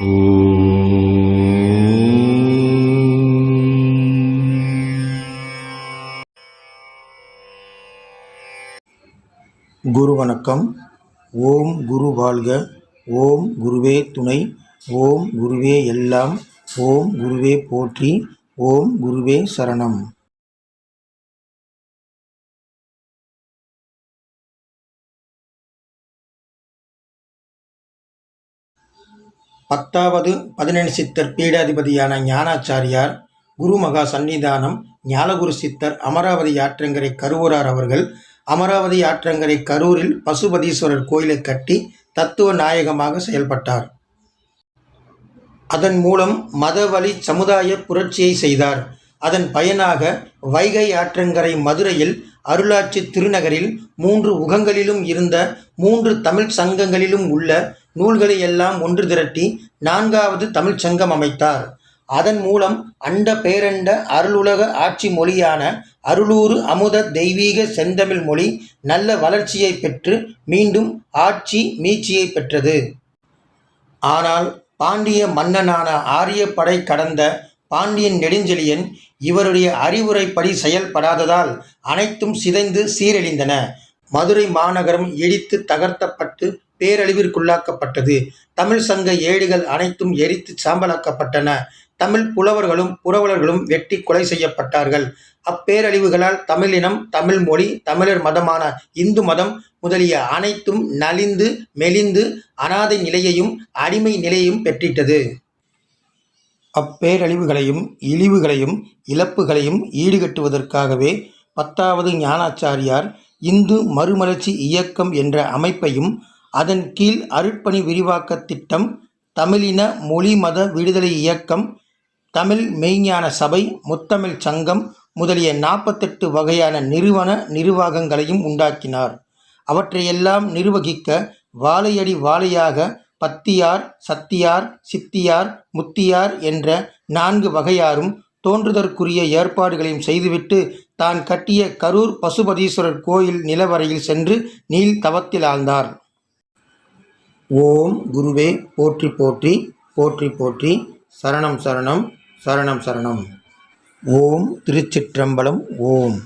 குரு வணக்கம். ஓம் குரு வாழ்க. ஓம் குருவே துணை. ஓம் குருவே எல்லாம். ஓம் குருவே போற்றி. ஓம் குருவே சரணம். பத்தாவது பதினெண் சித்தர் பீடாதிபதியான ஞானாச்சாரியார் குருமகா சந்நிதானம் ஞாலகுரு சித்தர் அமராவதி ஆற்றங்கரை கருவூரார் அவர்கள் அமராவதி ஆற்றங்கரை கரூரில் பசுபதீஸ்வரர் கோயிலை கட்டி தத்துவ நாயகமாக செயல்பட்டார். அதன் மூலம் மதவழி சமுதாய புரட்சியை செய்தார். அதன் பயனாக வைகை ஆற்றங்கரை மதுரையில் அருளாட்சி திருநகரில் மூன்று உகங்களிலும் இருந்த மூன்று தமிழ் சங்கங்களிலும் உள்ள நூல்களை எல்லாம் ஒன்று திரட்டி நான்காவது தமிழ்ச் சங்கம் அமைத்தார். அதன் மூலம் அண்ட பேரண்ட அருளுலக ஆட்சி மொழியான அருளூறு அமுத தெய்வீக செந்தமிழ் மொழி நல்ல வளர்ச்சியை பெற்று மீண்டும் ஆட்சி மீட்சியை பெற்றது. ஆனால் பாண்டிய மன்னனான ஆரியப்படை கடந்த பாண்டியன் நெடுஞ்செழியன் இவருடைய அறிவுரைப்படி செயல்படாததால் அனைத்தும் சிதைந்து சீரழிந்தன. மதுரை மாநகரம் இடித்து தகர்த்தப்பட்டு பேரழிவிற்குள்ளாக்கப்பட்டது. தமிழ் சங்க ஏடுகள் அனைத்தும் எரித்து சாம்பலாக்கப்பட்டன. தமிழ் புலவர்களும் புரவலர்களும் வெட்டி கொலை செய்யப்பட்டார்கள். அப்பேரழிவுகளால் தமிழினம் தமிழ் மொழி தமிழர் மதமான இந்து மதம் முதலிய அனைத்தும் நலிந்து மெலிந்து அனாதை நிலையையும் அடிமை நிலையையும் பெற்றிட்டது. அப்பேரழிவுகளையும் இழிவுகளையும் இழப்புகளையும் ஈடுகட்டுவதற்காகவே பத்தாவது ஞானாச்சாரியார் இந்து மறுமலர்ச்சி இயக்கம் என்ற அமைப்பையும் அதன் கீழ் அருட்பணி விரிவாக்க திட்டம் தமிழின மொழி மத விடுதலை இயக்கம் தமிழ் மெய்ஞான சபை முத்தமிழ் சங்கம் முதலிய நாற்பத்தெட்டு வகையான நிறுவன நிர்வாகங்களையும் உண்டாக்கினார். அவற்றையெல்லாம் நிர்வகிக்க வாழையடி வாழையாக பத்தியார் சத்தியார் சித்தியார் முத்தியார் என்ற நான்கு வகையாரும் தோன்றுதற்குரிய ஏற்பாடுகளையும் செய்துவிட்டு தான் கட்டிய கரூர் பசுபதீஸ்வரர் கோயில் நிலவரையில் சென்று நீள் தவத்தில் ஆழ்ந்தார். ஓம் குருவே போற்றி போற்றி போற்றி போற்றி சரணம் சரணம் சரணம் சரணம். ஓம் திருச்சிற்றம்பலம் ஓம்.